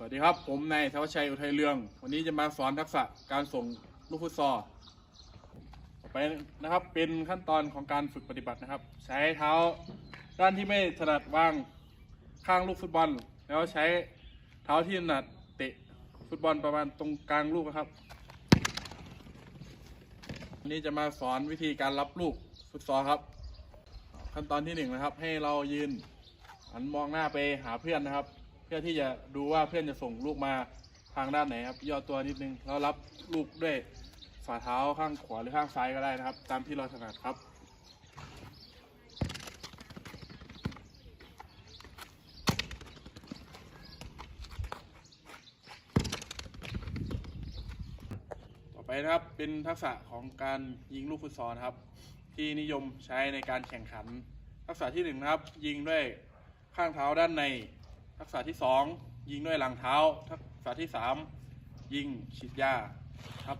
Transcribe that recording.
สวัสดีครับ ผมนายธวัชชัยอุทัยเรือง วันนี้จะมาสอนทักษะการส่งลูกฟุตซอลต่อไปนะครับเป็นขั้นตอนของการฝึกปฏิบัตินะครับ ใช้เท้าด้านที่ไม่ถนัดวางข้างลูกฟุตบอล แล้วใช้เท้าที่ถนัดเตะฟุตบอลประมาณตรงกลางลูกนะครับวันนี้จะมาสอนวิธีการรับลูกฟุตซอลครับ ขั้นตอนที่หนึ่งนะครับ ให้เรายืนหันมองหน้าไปหาเพื่อนนะครับ เพื่อที่จะดูว่าเพื่อนจะส่งลูกมาทางด้านไหนครับย่อตัวนิดนึงแล้วรับลูกด้วยฝ่าเท้าข้างขวาหรือข้างซ้ายก็ได้นะครับ ตามที่เราถนัดครับต่อไปนะครับเป็นทักษะของการยิงลูกฟุตซอลครับ ที่นิยมใช้ในการแข่งขัน ทักษะที่หนึ่งนะครับ ยิงด้วยข้างเท้าด้านใน ทักษะที่สองยิงด้วยหลังเท้า ทักษะที่สามยิงฉีดยาครับ